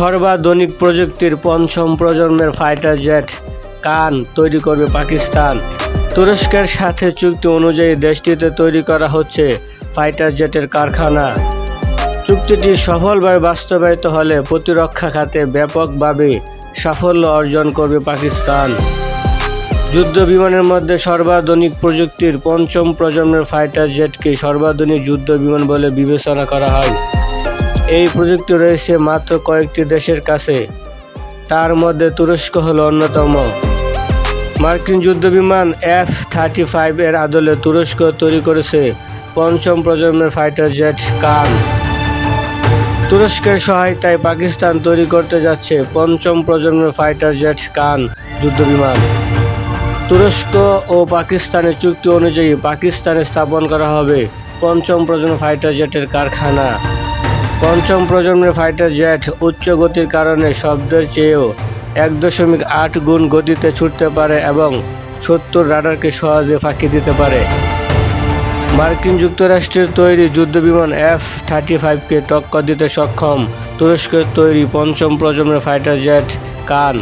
সর্বাধুনিক প্রযুক্তির পঞ্চম প্রজন্মের ফাইটার জেট কান তৈরি করবে পাকিস্তান। তুরস্কের সাথে চুক্তি অনুযায়ী দেশটিতে তৈরি করা হচ্ছে ফাইটার জেটের কারখানা। চুক্তিটি সফলভাবে বাস্তবায়িত হলে প্রতিরক্ষা খাতে ব্যাপকভাবে সাফল্য অর্জন করবে পাকিস্তান। যুদ্ধ বিমানের মধ্যে সর্বাধুনিক প্রযুক্তির পঞ্চম প্রজন্মের ফাইটার জেটকে সর্বাধুনিক যুদ্ধ বিমান বলে বিবেচনা করা হয়। এই প্রযুক্তি রয়েছে মাত্র কয়েকটি দেশের কাছে। তার মধ্যে তুরস্ক হলো অন্যতম। মার্কিন যুদ্ধবিমান এফ থার্টি ফাইভ এর আদলে তুরস্ক তৈরি করেছে পঞ্চম প্রজন্মের ফাইটার জেট কান। তুরস্কের সহায়তায় পাকিস্তান তৈরি করতে যাচ্ছে পঞ্চম প্রজন্মের ফাইটার জেট কান যুদ্ধবিমান। তুরস্ক ও পাকিস্তানের চুক্তি অনুযায়ী পাকিস্তানে স্থাপন করা হবে পঞ্চম প্রজন্মের ফাইটার জেটের কারখানা। পঞ্চম প্রজন্মের ফাইটার জেট উচ্চ গতির কারণে শব্দের চেয়েও এক দশমিক আট গুণ গতিতে ছুটতে পারে এবং সত্তর রাডারকে সহজে ফাঁকি দিতে পারে। মার্কিন যুক্তরাষ্ট্রের তৈরি যুদ্ধবিমান এফ থার্টি ফাইভকে টক্কর দিতে সক্ষম তুরস্কের তৈরি পঞ্চম প্রজন্মের ফাইটার জেট কান।